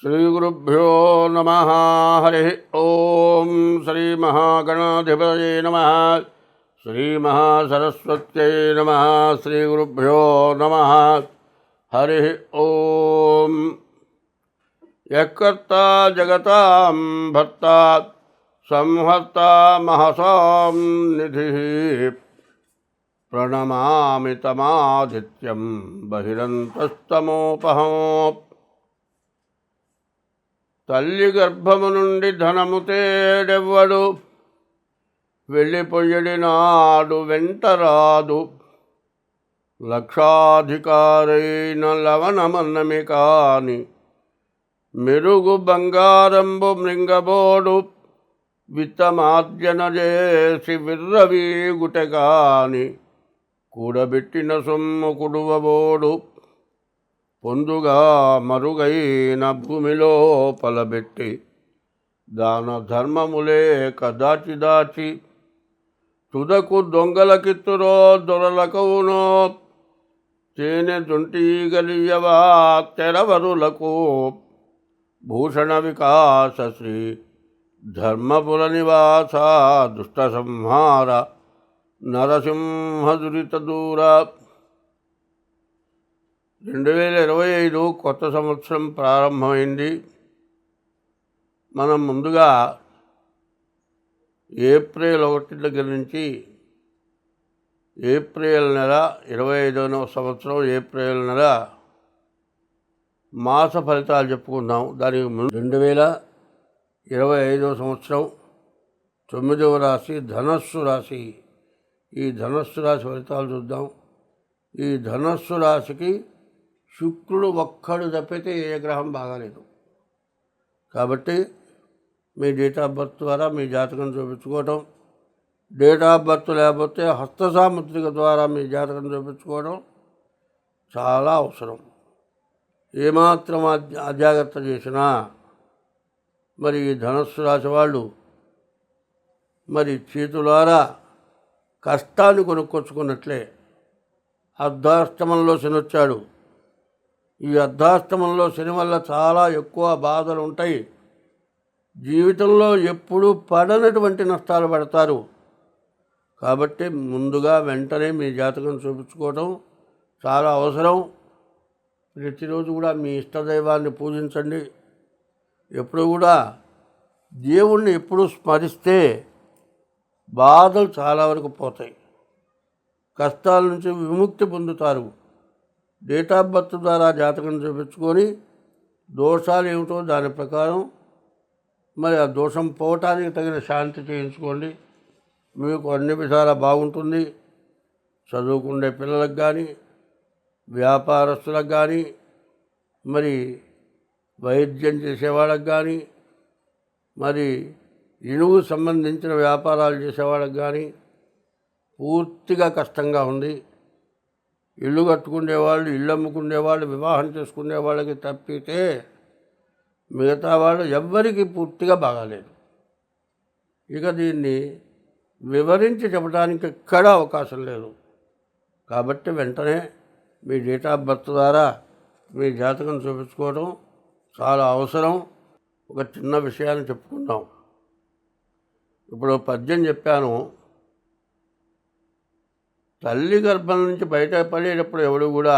श्रीगुरुभ्यो नमः। हरि ॐ श्रीमहागणाधिपतये नमः। श्रीमहासरस्वत्यै नमः। श्रीगुरुभ्यो नमः। हरिः ॐ यः कर्ता जगतां भर्ता संहर्ता महसां निधिः प्रणमामि तमादित्यं बहिरन्तस्तमोपहम्। తల్లి గర్భము నుండి ధనము తేడెవ్వడు. వెళ్ళిపోయడి నాడు వెంట రాదు. లక్షాధికారైన లవణమన్నమి కాని మెరుగు బంగారంబు మృంగబోడు. విత్తమార్జన చేసి విర్రవీగుట కాని కూడబెట్టిన సొమ్ము కుడువబోడు. పొందుగా మరుగైన భూమిలో పలబెట్టి దాన ధర్మములే కదాచి దాచి తుదకు దొంగలకిత్తురో దొరలకవునో తేనె దుంటీగలియవా తెరవరులకు భూషణ వికాస శ్రీ ధర్మపుర నివాస దుష్ట సంహార నరసింహ దురిత దూర రెండు వేల ఇరవై ఐదు కొత్త సంవత్సరం ప్రారంభమైంది. మనం ముందుగా ఏప్రిల్ ఒకటి దగ్గర నుంచి ఏప్రిల్ నెల ఇరవై ఐదవ సంవత్సరం ఏప్రిల్ నెల మాస ఫలితాలు చెప్పుకుందాం. దానికి ముందు రెండు వేల ఇరవై ఐదవ సంవత్సరం తొమ్మిదవ రాశి ధనస్సు రాశి. ఈ ధనస్సు రాశి ఫలితాలు చూద్దాం. ఈ ధనస్సు రాశికి శుక్రుడు ఒక్కడు తప్పితే ఏ గ్రహం బాగాలేదు. కాబట్టి మీ డేట్ ఆఫ్ బర్త్ ద్వారా మీ జాతకం చూపించుకోవటం డేట్ ఆఫ్ బర్త్ లేకపోతే హస్తసాముద్రిక ద్వారా మీ జాతకం చూపించుకోవడం చాలా అవసరం. ఏమాత్రం అజాగ్రత్త చేసినా మరి ఈ ధనస్సు రాశి వాళ్ళు మరి చేతులారా కష్టాన్ని కొనుక్కొచ్చుకున్నట్లే. అర్ధాష్టమంలో శనొచ్చాడు ఈ అర్ధాష్టమంలో శని వల్ల చాలా ఎక్కువ బాధలు ఉంటాయి జీవితంలో ఎప్పుడూ పడనటువంటి నష్టాలు పడతారు. కాబట్టి ముందుగా వెంటనే మీ జాతకం చూపించుకోవడం చాలా అవసరం. ప్రతిరోజు కూడా మీ ఇష్టదైవాన్ని పూజించండి. ఎప్పుడు కూడా దేవుణ్ణి ఎప్పుడు స్మరిస్తే బాధలు చాలా వరకు పోతాయి. కష్టాల నుంచి విముక్తి పొందుతారు. డేట్ ఆఫ్ బర్త్ ద్వారా జాతకం చూపించుకొని దోషాలు ఏమిటో దాని ప్రకారం మరి ఆ దోషం పోవటానికి తగిన శాంతి చేయించుకోండి. మీకు అన్ని విధాలా బాగుంటుంది. చదువుకునే పిల్లలకు కానీ వ్యాపారస్తులకు కానీ మరి వైద్యం చేసేవాళ్ళకి కానీ మరి ఇనుగు సంబంధించిన వ్యాపారాలు చేసేవాళ్ళకి కానీ పూర్తిగా కష్టంగా ఉంది. ఇల్లు కట్టుకునేవాళ్ళు ఇల్లు అమ్ముకునేవాళ్ళు వివాహం చేసుకునే వాళ్ళకి తప్పితే మిగతా వాళ్ళు ఎవ్వరికి పూర్తిగా బాగాలేదు. ఇక దీన్ని వివరించి చెప్పడానికి ఎక్కడా అవకాశం లేదు. కాబట్టి వెంటనే మీ డేట్ ఆఫ్ బర్త్ ద్వారా మీ జాతకం చూపించుకోవడం చాలా అవసరం. ఒక చిన్న విషయాన్ని చెప్పుకుందాం. ఇప్పుడు పద్యం చెప్పాను. తల్లి గర్భం నుంచి బయట పడేటప్పుడు ఎవడు కూడా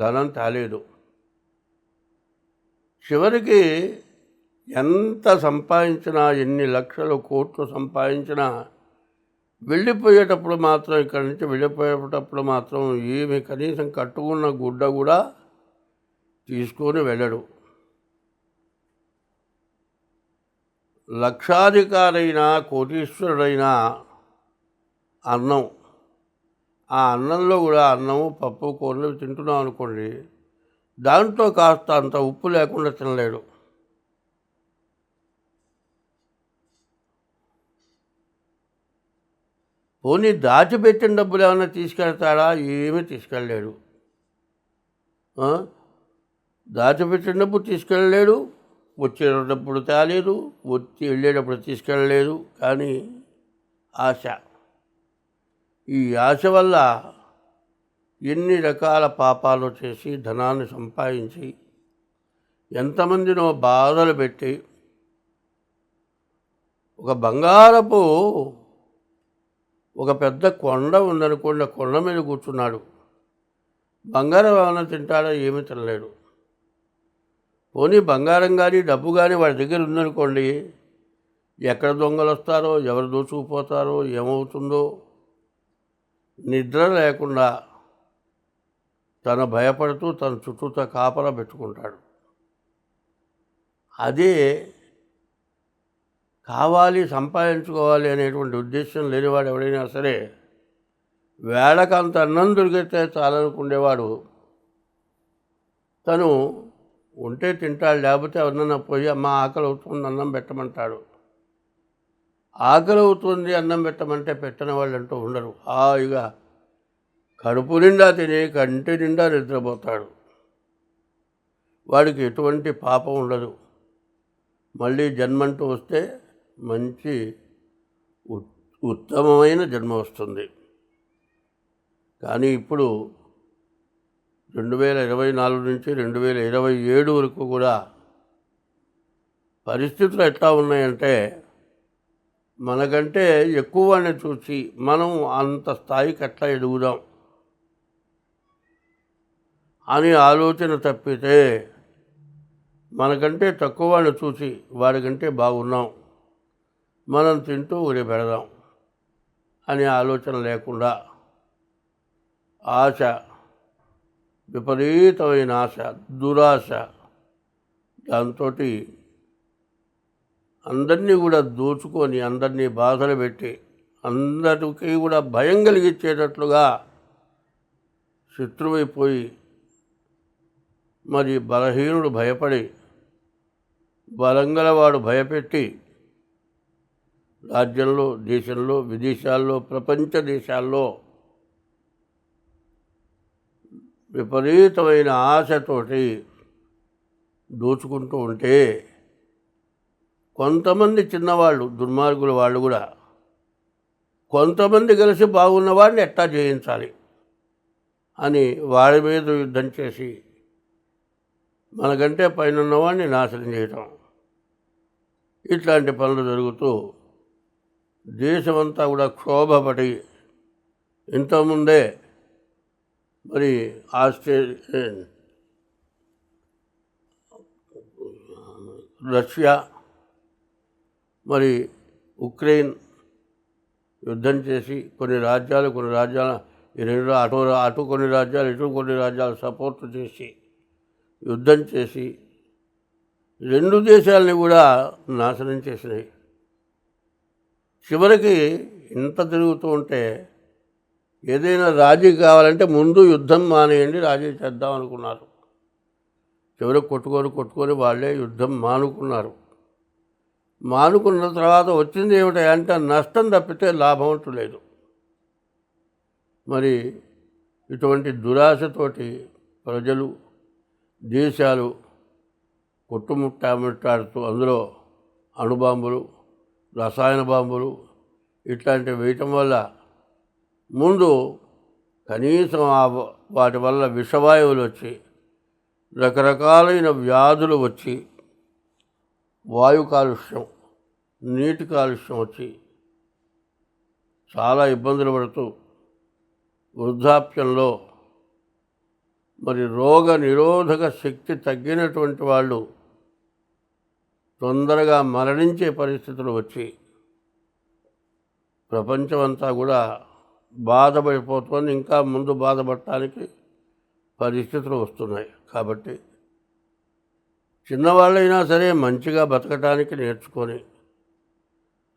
ధనం తాలేదు. చివరికి ఎంత సంపాదించినా ఎన్ని లక్షలు కోట్లు సంపాదించినా వెళ్ళిపోయేటప్పుడు మాత్రం ఇక్కడి నుంచి వెళ్ళిపోయేటప్పుడు మాత్రం ఏమి కనీసం కట్టుకున్న గుడ్డ కూడా తీసుకొని వెళ్ళడు. లక్షాధికారైన కోటీశ్వరుడైనా అన్నం ఆ అన్నంలో కూడా అన్నము పప్పు కూరలు తింటున్నాం అనుకోండి దాంట్లో కాస్త అంత ఉప్పు లేకుండా తినలేడు. పోనీ దాచిపెట్టిన డబ్బులు ఏమైనా తీసుకెళ్తాడా? ఏమీ తీసుకెళ్ళలేడు. దాచిపెట్టిన డబ్బు తీసుకెళ్ళలేడు వచ్చేటప్పుడు తేలేదు వచ్చి వెళ్ళేటప్పుడు తీసుకెళ్ళలేదు కానీ ఆశ. ఈ ఆశ వల్ల ఎన్ని రకాల పాపాలు చేసి ధనాన్ని సంపాదించి ఎంతమందినో బాధలు పెట్టి ఒక బంగారపు ఒక పెద్ద కొండ ఉందనుకోండి కొండ మీద కూర్చున్నాడు. బంగారం ఏమైనా తింటాడో ఏమీ తినలేడు. పోనీ బంగారం కానీ డబ్బు కానీ వాడి దగ్గర ఉందనుకోండి ఎక్కడ దొంగలు వస్తారో ఎవరు దోచుకుపోతారో ఏమవుతుందో నిద్ర లేకుండా తను భయపడుతూ తన చుట్టూతో కాపలా పెట్టుకుంటాడు. అదే కావాలి సంపాదించుకోవాలి అనేటువంటి ఉద్దేశం లేనివాడు ఎవడైనా సరే వేళకు అంత అన్నం దొరికితే చాలనుకునేవాడు తను ఉంటే తింటాడు లేకపోతే ఎవరినన్నా పోయి అమ్మ ఆకలి అవుతుంది అన్నం పెట్టమంటాడు. ఆకలి అవుతుంది అన్నం పెట్టమంటే పెట్టని వాళ్ళు అంటూ ఉండరు. హాయిగా కడుపు నిండా తిని కంటి నిండా నిద్రపోతాడు. వాడికి ఎటువంటి పాపం ఉండదు. మళ్ళీ జన్మంటూ వస్తే మంచి ఉత్- ఉత్తమమైన జన్మ వస్తుంది. కానీ ఇప్పుడు రెండు వేల ఇరవై నాలుగు నుంచి రెండు వేల ఇరవై ఏడు వరకు కూడా పరిస్థితులు ఎట్లా ఉన్నాయంటే మనకంటే ఎక్కువ వాడిని చూసి మనం అంత స్థాయికి ఎట్లా ఎదుగుదాం అని ఆలోచన తప్పితే మనకంటే తక్కువ వాడిని చూసి వాడికంటే బాగున్నాం. మనం తింటూ ఉరి పెడదాం అనే ఆలోచన లేకుండా ఆశ విపరీతమైన ఆశ దురాశ దాంతో అందరినీ కూడా దోచుకొని అందరినీ బాధలు పెట్టి అందరికీ కూడా భయం కలిగించేటట్లుగా శత్రువైపోయి మరి బలహీనుడు భయపడి బలంగలవాడు భయపెట్టి రాజ్యంలో దేశంలో విదేశాల్లో ప్రపంచ దేశాల్లో విపరీతమైన ఆశతోటి దోచుకుంటూ ఉంటే కొంతమంది చిన్నవాళ్ళు దుర్మార్గుల వాళ్ళు కూడా కొంతమంది కలిసి బాగున్న వాడిని ఎట్టా జయించాలి అని వాడి మీద యుద్ధం చేసి మనకంటే పైన ఉన్నవాడిని నాశనం చేయటం. ఇట్లాంటి పనులు జరుగుతూ దేశమంతా కూడా క్షోభపడి ఇంతకుముందే మరి ఆస్ట్రేలియా రష్యా మరి ఉక్రెయిన్ యుద్ధం చేసి కొన్ని రాజ్యాలు కొన్ని రాజ్యాల ఈ రెండు అటు అటు కొన్ని రాజ్యాలు ఇటు కొన్ని రాజ్యాలు సపోర్ట్ చేసి యుద్ధం చేసి రెండు దేశాలని కూడా నాశనం చేసినాయి. చివరికి ఇంత తిరుగుతూ ఉంటే ఏదైనా రాజీ కావాలంటే ముందు యుద్ధం మానేయండి రాజీ చేద్దాం అనుకున్నారు. చివరికి కొట్టుకొని కొట్టుకొని వాళ్ళే యుద్ధం మానుకున్నారు. మానుకున్న తర్వాత వచ్చింది ఏమిటి అంటే నష్టం తప్పితే లాభం అంటూ లేదు. మరి ఇటువంటి దురాశతోటి ప్రజలు దేశాలు కొట్టుముట్టాముట్టాడుతూ అందులో అణుబాంబులు రసాయన బాంబులు ఇట్లాంటివి వేయటం వల్ల ముందు కనీసం ఆ వాటి వల్ల విషవాయువులు వచ్చి రకరకాలైన వ్యాధులు వచ్చి వాయు కాలుష్యం నీటి కాలుష్యం వచ్చి చాలా ఇబ్బందులు పడుతూ వృద్ధాప్యంలో మరి రోగ నిరోధక శక్తి తగ్గినటువంటి వాళ్ళు తొందరగా మరణించే పరిస్థితులు వచ్చి ప్రపంచమంతా కూడా బాధపడిపోతుంది. ఇంకా ముందు బాధపడటానికి పరిస్థితులు వస్తున్నాయి. కాబట్టి చిన్నవాళ్ళైనా సరే మంచిగా బతకటానికి నేర్చుకొని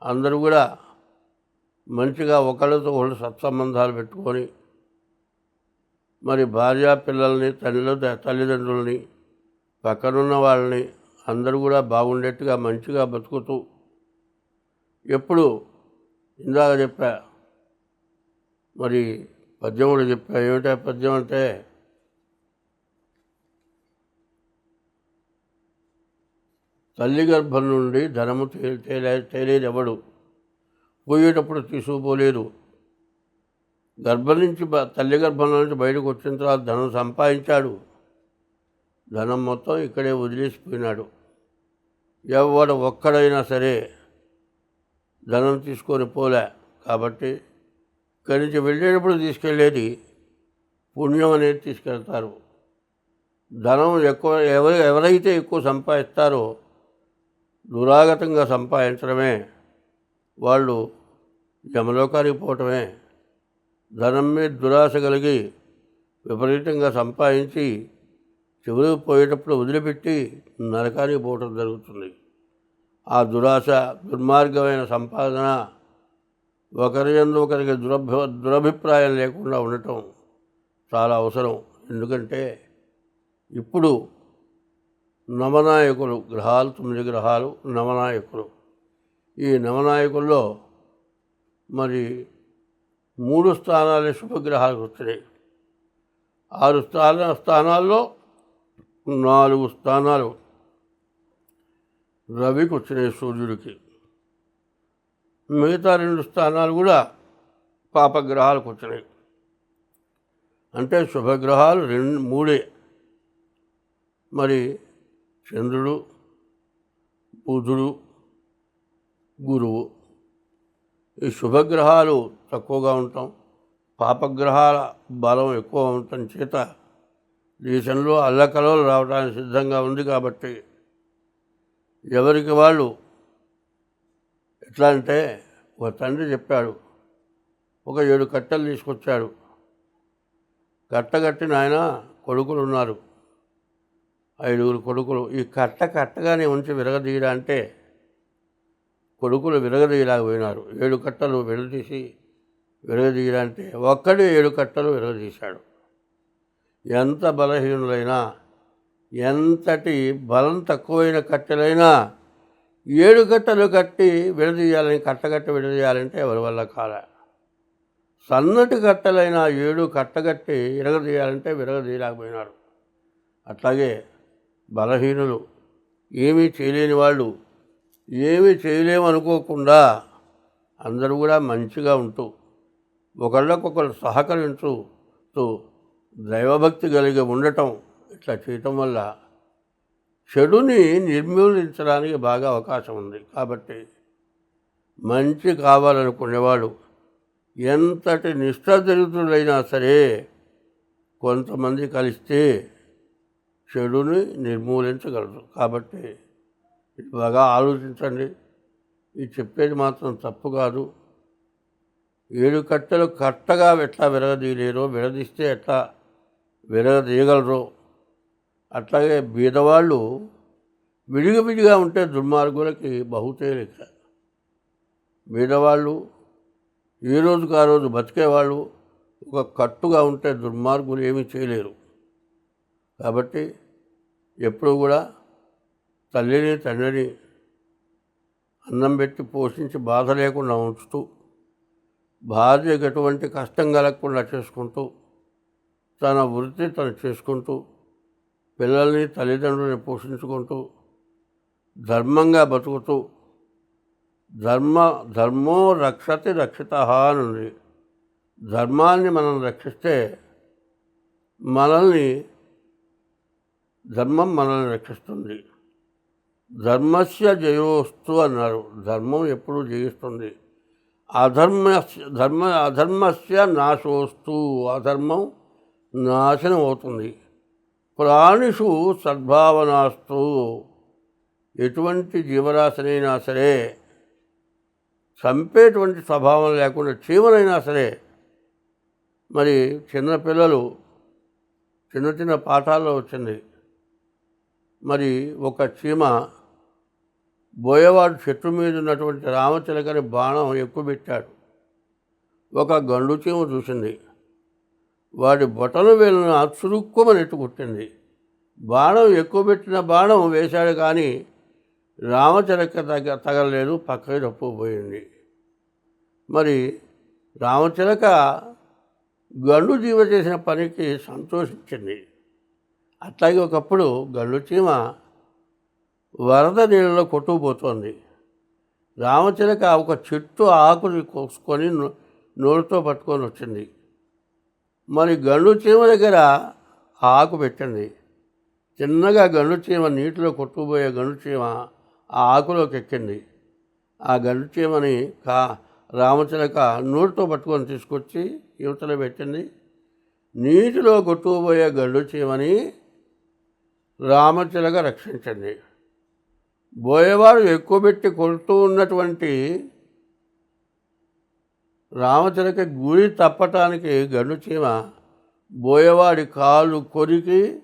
అందరూ కూడా మంచిగా ఒకళ్ళతో ఒకళ్ళు సత్సంబంధాలు పెట్టుకొని మరి భార్య పిల్లల్ని తల్లి తల్లిదండ్రుల్ని పక్కనున్న వాళ్ళని అందరూ కూడా బాగుండేట్టుగా మంచిగా బతుకుతూ ఎప్పుడు ఇందాక చెప్పా మరి పద్యం కూడా చెప్పా ఏమిటా పద్యం అంటే తల్లి గర్భం నుండి ధనము తే- తేలే తేలేదెవడు? పోయేటప్పుడు తీసుకుపోలేదు. గర్భం నుంచి బ- తల్లి గర్భంలో నుంచి బయటకు వచ్చిన తర్వాత ధనం సంపాదించాడు. ధనం మొత్తం ఇక్కడే వదిలేసిపోయినాడు. ఎవడు ఒక్కడైనా సరే ధనం తీసుకొని పోలే. కాబట్టి ఇక్కడి నుంచి వెళ్ళేటప్పుడు తీసుకెళ్ళేది పుణ్యం అనేది తీసుకెళ్తారు. ధనం ఎక్కువ ఎవరు ఎవరైతే ఎక్కువ సంపాదిస్తారో దురాగతంగా సంపాదించడమే వాళ్ళు యమలోకానికి పోవటమే ధనం మీద దురాశ కలిగి విపరీతంగా సంపాదించి చివరికి పోయేటప్పుడు వదిలిపెట్టి నరకానికి పోవటం జరుగుతుంది. ఆ దురాశ దుర్మార్గమైన సంపాదన ఒకరి ఎందు ఒకరికి దురభి దురభిప్రాయం లేకుండా ఉండటం చాలా అవసరం. ఎందుకంటే ఇప్పుడు నవనాయకులు గ్రహాలు తొమ్మిది గ్రహాలు నవనాయకులు. ఈ నవనాయకుల్లో మరి మూడు స్థానాలే శుభగ్రహాలు వచ్చినాయి ఆరు స్థాన స్థానాల్లో నాలుగు స్థానాలు రవికి వచ్చినాయి సూర్యుడికి. మిగతా రెండు స్థానాలు కూడా పాపగ్రహాలకు వచ్చినాయి. అంటే శుభగ్రహాలు రెండు మూడే. మరి చంద్రుడు బుధుడు గురువు. ఈ శుభగ్రహాలు తక్కువగా ఉంటాం. పాపగ్రహాల బలం ఎక్కువ ఉండటం చేత దేశంలో అల్లకలలు రావడానికి సిద్ధంగా ఉంది కాబట్టి ఎవరికి వాళ్ళు ఎట్లా అంటే ఒక తండ్రి చెప్పాడు ఒక ఏడు కట్టెలు తీసుకొచ్చాడు. కట్టగట్టిన ఆయన కొడుకులు ఉన్నారు. ఐదుగురు కొడుకులు. ఈ కట్ట కట్టగానే ఉంచి విరగదీయడా అంటే కొడుకులు విరగదీయలేకపోయినారు. ఏడు కట్టలు విడదీసి విరగదీయడా అంటే ఒక్కడే ఏడు కట్టలు విరగదీశాడు. ఎంత బలహీనులైనా ఎంతటి బలం తక్కువైన కట్టెలైనా ఏడు కట్టలు కట్టి విడదీయాలని కట్టగట్టి విడదీయాలంటే ఎవరి వల్ల కాల. సన్నటి కట్టెలైన ఏడు కట్టగట్టి విరగదీయాలంటే విరగదీయలేకపోయినారు. అట్లాగే బలహీనులు. ఏమీ చేయలేని వాళ్ళు. ఏమీ చేయలేమనుకోకుండా అందరూ కూడా మంచిగా ఉంటూ ఒకళ్ళకొకరు సహకరించుతూ దైవభక్తి కలిగి ఉండటం ఇట్లా చేయటం వల్ల చెడుని నిర్మూలించడానికి బాగా అవకాశం ఉంది. కాబట్టి మంచి కావాలనుకునేవాడు ఎంతటి నిష్ఠదరిద్రులైనా సరే కొంతమంది కలిస్తే చెడుని నిర్మూలించగలదు. కాబట్టి ఇది బాగా ఆలోచించండి. ఇది చెప్పేది మాత్రం తప్పు కాదు. ఏడు కట్టెలు కట్టగా ఎట్లా విరగదీయలేరో విరదీస్తే ఎట్లా విరగదీయగలరో అట్లాగే బీదవాళ్ళు విడిగా విడిగా ఉంటే దుర్మార్గులకి బహుతేలిక. బీదవాళ్ళు ఏ రోజుకు ఆ రోజు బతికేవాళ్ళు ఒక కట్టుగా ఉంటే దుర్మార్గులు ఏమీ చేయలేరు. కాబట్టి ఎప్పుడు కూడా తల్లిని తండ్రిని అన్నం పెట్టి పోషించి బాధ లేకుండా ఉంచుతూ భార్యకు ఎటువంటి కష్టం కలగకుండా చేసుకుంటూ తన వృత్తి తను చేసుకుంటూ పిల్లల్ని తల్లిదండ్రులని పోషించుకుంటూ ధర్మంగా బతుకుతూ ధర్మ ధర్మో రక్షతి రక్షిత అని ఉంది. ధర్మాన్ని మనం రక్షిస్తే మనల్ని ధర్మం మనల్ని రక్షిస్తుంది. ధర్మస్య జయోస్తు అన్నారు. ధర్మం ఎప్పుడు జయిస్తుంది. అధర్మ ధర్మ అధర్మస్య నాశోస్తు. అధర్మం నాశనం అవుతుంది. ప్రాణిషు సద్భావనాస్తు. ఎటువంటి జీవరాశనైనా సరే చంపేటువంటి స్వభావం లేకుండా చీమనైనా సరే మరి చిన్నపిల్లలు చిన్న చిన్న పాఠాల్లో వచ్చింది. మరి ఒక చీమ బోయవాడు చెట్టు మీద ఉన్నటువంటి రామచిలకని బాణం ఎక్కువ పెట్టాడు. ఒక గండు చీమ చూసింది. వాడి బొటను వేలును చురుక్కుమని ఎట్టుకుట్టింది బాణం ఎక్కువ పెట్టిన బాణం వేశాడు కానీ రామచిలక తగ తగలలేదు పక్కకి తప్పుపోయింది మరి రామచిలక గండు జీవ చేసిన పనికి సంతోషించింది. అట్లాగే ఒకప్పుడు గండు చీమ వరద నీళ్ళలో కొట్టుకుపోతోంది. రామచిలక ఒక చెట్టు ఆకుని కోసుకొని నో- పట్టుకొని వచ్చింది. మరి గండు చీమ దగ్గర ఆకు పెట్టింది. చిన్నగా గండుచీమ నీటిలో కొట్టుకుపోయే గండుచీమ ఆ ఆకులోకి ఎక్కింది. ఆ గండుచీమని కా రామచిలక నోటితో పట్టుకొని తీసుకొచ్చి యువతలో పెట్టింది. నీటిలో కొట్టుకుపోయే గండుచీమని రామచిలక రక్షించండి. బోయేవాడు ఎక్కువ పెట్టి కొడుతూ ఉన్నటువంటి రామచిలక గురి తప్పటానికి గండుచీమ బోయవాడి కాలు కొరికి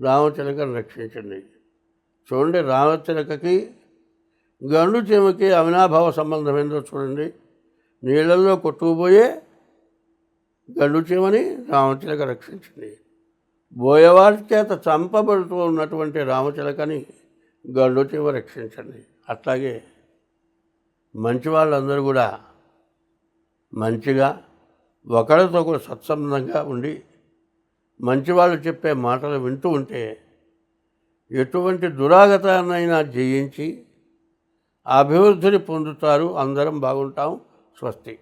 రామచిలకను రక్షించండి. చూడండి రామచిలకకి గండు చీమకి అవినాభావ సంబంధం ఏందో చూడండి. నీళ్ళల్లో కొట్టుకుపోయే గండు చీమని రామచిలక రక్షించింది బోయవారి చేత చంపబడుతూ ఉన్నటువంటి రామచిలకని గండు రక్షించండి. అట్లాగే మంచి వాళ్ళందరూ కూడా మంచిగా ఒకరితో ఒకరు సత్సంబంధంగా ఉండి మంచివాళ్ళు చెప్పే మాటలు వింటూ ఉంటే ఎటువంటి దురాగతాన్నైనా జయించి అభివృద్ధిని పొందుతారు. అందరం బాగుంటాం. స్వస్తి.